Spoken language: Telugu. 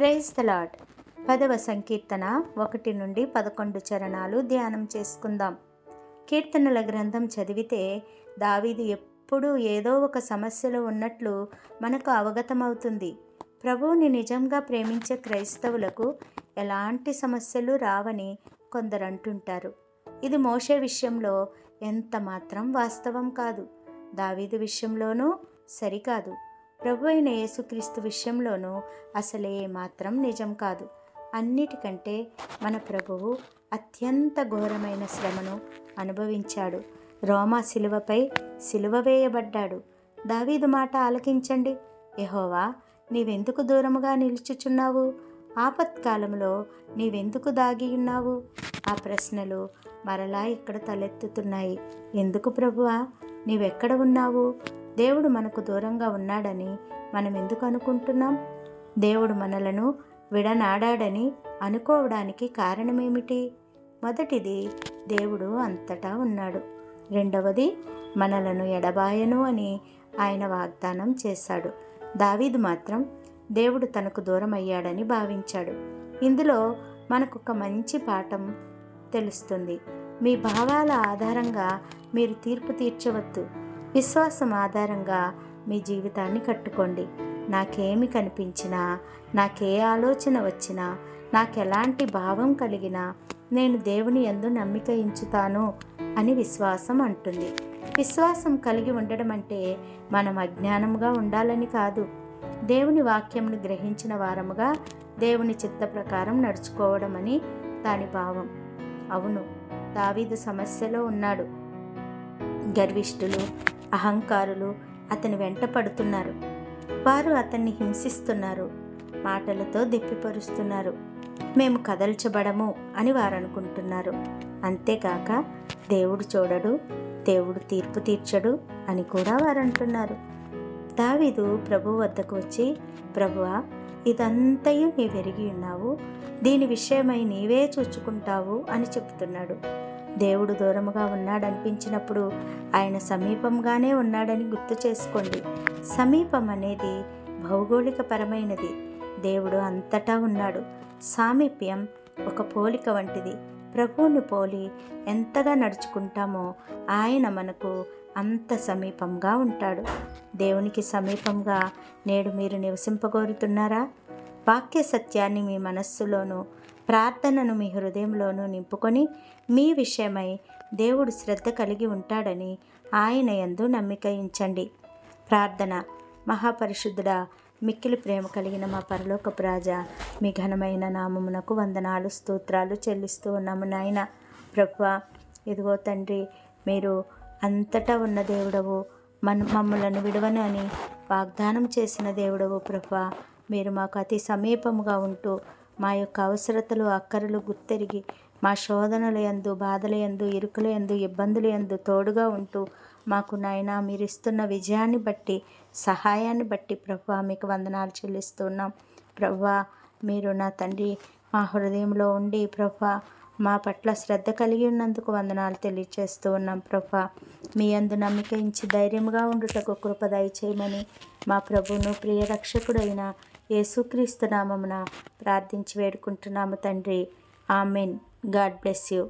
ప్రైజ్ ద పదవ సంకీర్తన ఒకటి నుండి పదకొండు చరణాలు ధ్యానం చేసుకుందాం. కీర్తనల గ్రంథం చదివితే దావీదు ఎప్పుడూ ఏదో ఒక సమస్యలో ఉన్నట్లు మనకు అవగతమవుతుంది. ప్రభువుని నిజంగా ప్రేమించే క్రైస్తవులకు ఎలాంటి సమస్యలు రావని కొందరు అంటుంటారు. ఇది మోషే విషయంలో ఎంత మాత్రం వాస్తవం కాదు. దావీదు విషయంలోనూ సరికాదు. ప్రభు అయిన యేసుక్రీస్తు విషయంలోనూ అసలే మాత్రం నిజం కాదు. అన్నిటికంటే మన ప్రభువు అత్యంత ఘోరమైన శ్రమను అనుభవించాడు. రోమా శిలువపై శిలువ వేయబడ్డాడు. దావీదు మాట ఆలకించండి. యహోవా నీవెందుకు దూరముగా నిలుచుచున్నావు? ఆపత్కాలంలో నీవెందుకు దాగి ఉన్నావు? ఆ ప్రశ్నలు మరలా ఇక్కడ తలెత్తుతున్నాయి. ఎందుకు ప్రభువా నీవెక్కడ ఉన్నావు? దేవుడు మనకు దూరంగా ఉన్నాడని మనం ఎందుకు అనుకుంటున్నాం? దేవుడు మనలను విడనాడాడని అనుకోవడానికి కారణమేమిటి? మొదటిది దేవుడు అంతటా ఉన్నాడు. రెండవది మనలను ఎడబాయను అని ఆయన వాగ్దానం చేశాడు. దావీదు మాత్రం దేవుడు తనకు దూరం అయ్యాడని భావించాడు. ఇందులో మనకు ఒక మంచి పాఠం తెలుస్తుంది. మీ భావాల ఆధారంగా మీరు తీర్పు తీర్చవద్దు. విశ్వాసం ఆధారంగా మీ జీవితాన్ని కట్టుకోండి. నాకేమి కనిపించినా నాకే ఆలోచన వచ్చినా నాకు ఎలాంటి భావం కలిగినా నేను దేవుని ఎందు నమ్మిక ఇంచుతాను అని విశ్వాసం అంటుంది. విశ్వాసం కలిగి ఉండడం అంటే మనం అజ్ఞానంగా ఉండాలని కాదు. దేవుని వాక్యంను గ్రహించిన వారముగా దేవుని చిత్త ప్రకారం నడుచుకోవడం అని దాని భావం. అవును దావీదు సమస్యలో ఉన్నాడు. గర్విష్ఠులు అహంకారులు అతని వెంట పడుతున్నారు. వారు అతన్ని హింసిస్తున్నారు. మాటలతో దెప్పిపరుస్తున్నారు. మేము కదల్చబడము అని వారు అనుకుంటున్నారు అంతేకాక దేవుడు చూడడు దేవుడు తీర్పు తీర్చడు అని కూడా వారు అంటున్నారు దావీదు ప్రభు వద్దకు వచ్చి ప్రభువా ఇదంతయు నీ పెరిగి ఉన్నావు. దీని విషయమై నీవే చూచుకుంటావు అని చెప్తున్నాడు దేవుడు దూరముగా ఉన్నాడనిపించినప్పుడు ఆయన సమీపంగానే ఉన్నాడని గుర్తు చేసుకోండి. సమీపం అనేది భౌగోళికపరమైనది. దేవుడు అంతటా ఉన్నాడు. సామీప్యం ఒక పోలిక వంటిది. ప్రభువుని పోలి ఎంతగా నడుచుకుంటామో ఆయన మనకు అంత సమీపంగా ఉంటాడు. దేవునికి సమీపంగా నేడు మీరు నివసింపగోరుతున్నారా? వాక్య సత్యాన్ని మీ మనస్సులోనూ ప్రార్థనను మీ హృదయంలోనూ నింపుకొని మీ విషయమై దేవుడు శ్రద్ధ కలిగి ఉంటాడని ఆయన ఎందు నమ్మిక ఉంచండి ప్రార్థన. మహాపరిశుద్ధుడా మిక్కిలి ప్రేమ కలిగిన మా పరలోకపు రాజా మీ ఘనమైన నామమునకు వందనాలు స్తోత్రాలు చెల్లిస్తూ ఉన్నాము నాయన. ప్రభు ఇదిగో తండ్రి మీరు అంతటా ఉన్న దేవుడవు మన మమ్మలను విడవను అని వాగ్దానం చేసిన దేవుడవు ప్రభు మీరు మాకు అతి సమీపముగా ఉంటూ మా యొక్క అవసరతలు అక్కరలు గుర్తెరిగి మా శోధనల యందు బాధల ఎందు ఇరుకుల యందు ఇబ్బందుల ఎందు తోడుగా ఉంటూ మాకు నాయన మీరు ఇస్తున్న విజయాన్ని బట్టి సహాయాన్ని బట్టి ప్రభు మీకు వందనాలు చెల్లిస్తున్నాం. ప్రభు మీరు నా తండ్రి మా హృదయంలో ఉండి ప్రభు మా పట్ల శ్రద్ధ కలిగి ఉన్నందుకు వందనాలు తెలియచేస్తూ ఉన్నాం. ప్రభా మీ అందు నమ్మిక ఇచ్చి ధైర్యంగా ఉండుటకు కృప దయచేయమని మా ప్రభును ప్రియ రక్షకుడైన యేసుక్రీస్తు నామమున ప్రార్థించి వేడుకుంటున్నాము తండ్రి. ఆమెన్. God bless you.